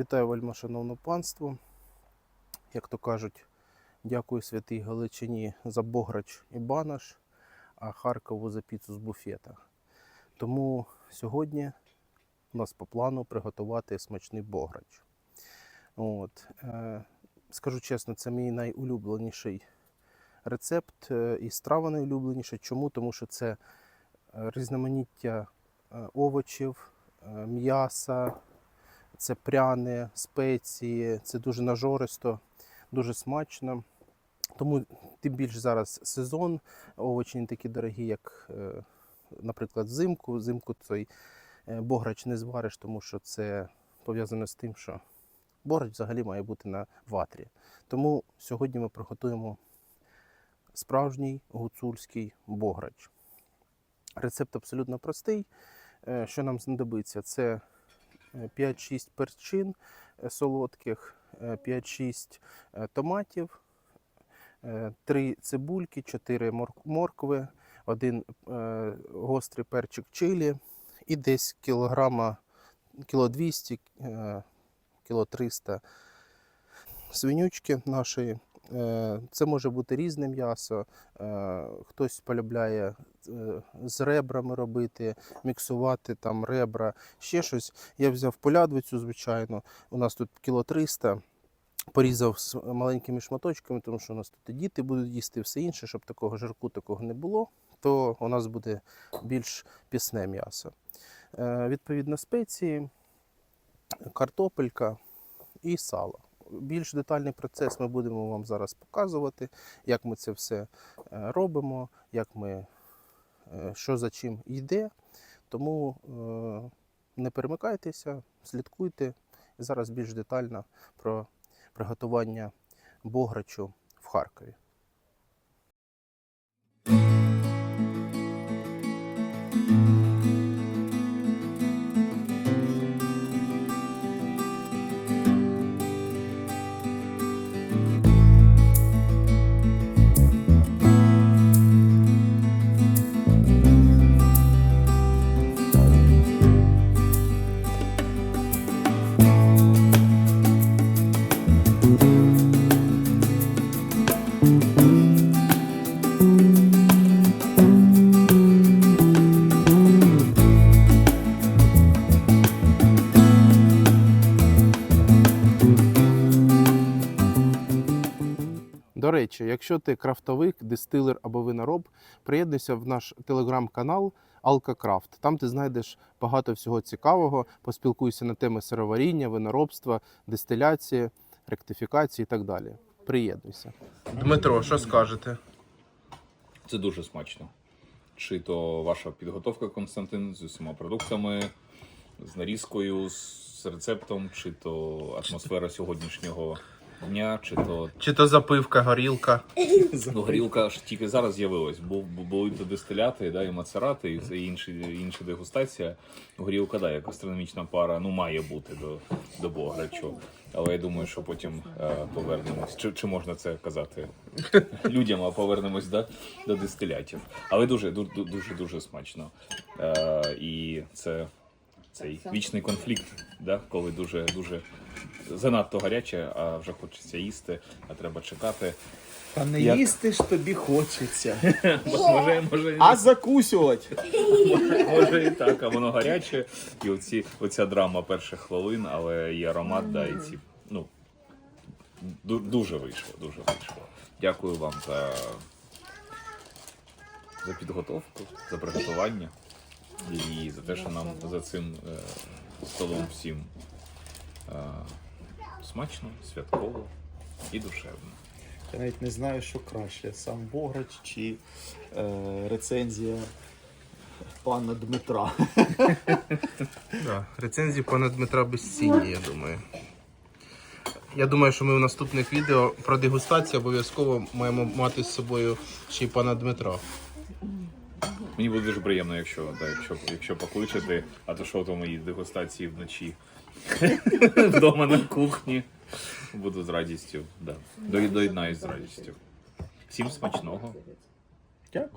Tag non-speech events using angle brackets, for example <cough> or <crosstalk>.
Вітаю вельмишановне панство. Як то кажуть, дякую святій Галичині за Бограч і Банаш, а Харкову за піцу з буфета. Тому сьогодні у нас по плану приготувати смачний Бограч. От. Е, скажу чесно, це мій найулюбленіший рецепт е, і страва найулюбленіша. Чому? Тому що це е, різноманіття овочів, м'яса, це пряне, спеції, це дуже нажористо, дуже смачно. Тому тим більше зараз сезон, овочі не такі дорогі, як, е, наприклад, взимку. Взимку цей е, бограч не звариш, тому що це пов'язано з тим, що бограч взагалі має бути на ватрі. Тому сьогодні ми приготуємо справжній гуцульський бограч. Рецепт абсолютно простий. Е, Що нам знадобиться? Це 5-6 перчин е, солодких, е, 5-6 е, томатів, 3 цибульки, 4 моркви, 1 гострий перчик чилі і десь кілограма, кіло 200, е, кіло 300 свинючки нашої. Е, Це може бути різне м'ясо. е, Хтось полюбляє е, з ребрами робити, міксувати там ребра, ще щось. Я взяв полядвицю, звичайно. У нас тут кіло 300. Порізав з маленькими шматочками, тому що у нас тут і діти будуть їсти все інше, щоб такого жирку такого не було, то у нас буде більш пісне м'ясо. Відповідно, спеції, картопелька і сало. Більш детальний процес ми будемо вам зараз показувати, як ми це все е, робимо, як ми, е, що за чим йде. Тому е, не перемикайтеся, слідкуйте. Зараз більш детально про приготування бограчу в Харкові. До речі, якщо ти крафтовик, дистилер або винороб, приєднуйся в наш телеграм-канал Алкакрафт. Там ти знайдеш багато всього цікавого, поспілкуйся на теми сироваріння, виноробства, дистиляції, ректифікації і так далі. Приєднуйся. Дмитро, що скажете? Це дуже смачно. Чи то ваша підготовка, Константин, з усіма продуктами, з нарізкою, з рецептом, чи то атмосфера сьогоднішнього дня, чи то Чи то запивка, горілка? ну, горілка аж тільки зараз з'явилась. Бу- бу- Були то дистиляти, да, і мацерати, і все інші, інша дегустація. Горілка, да, як гастрономічна пара, ну має бути до, до Бограчу. Але я думаю, що потім е, повернемось. Чи, чи можна це казати людям, а повернемось да, до дистилятів. Але дуже дуже дуже дуже смачно. Е, і це цей вічний конфлікт, да, коли дуже дуже занадто гаряче, а вже хочеться їсти, а треба чекати. Та не Як? їсти ж тобі хочеться, <laughs> Може, може, а закусювати. <laughs> може і так, а воно гаряче, і оці, оця драма перших хвилин, але і аромат, да, і ці. Ну, ду- дуже вийшло, дуже вийшло. Дякую вам за, за підготовку, за приготування і за те, що нам за цим е, столом всім е, смачно, святково і душевно. Я навіть не знаю, що краще: сам Бограч чи е, рецензія пана Дмитра. <laughs> Да, рецензії пана Дмитра безцінні, я думаю. Я думаю, що ми в наступних відео про дегустацію обов'язково маємо мати з собою ще й пана Дмитра. Мені буде дуже приємно, якщо, да, якщо, якщо покличете, а то що то мої дегустації вночі <laughs> вдома на кухні. Буду з радістю. Да. До- Доєднаюсь з радістю. Всім смачного. Дякую.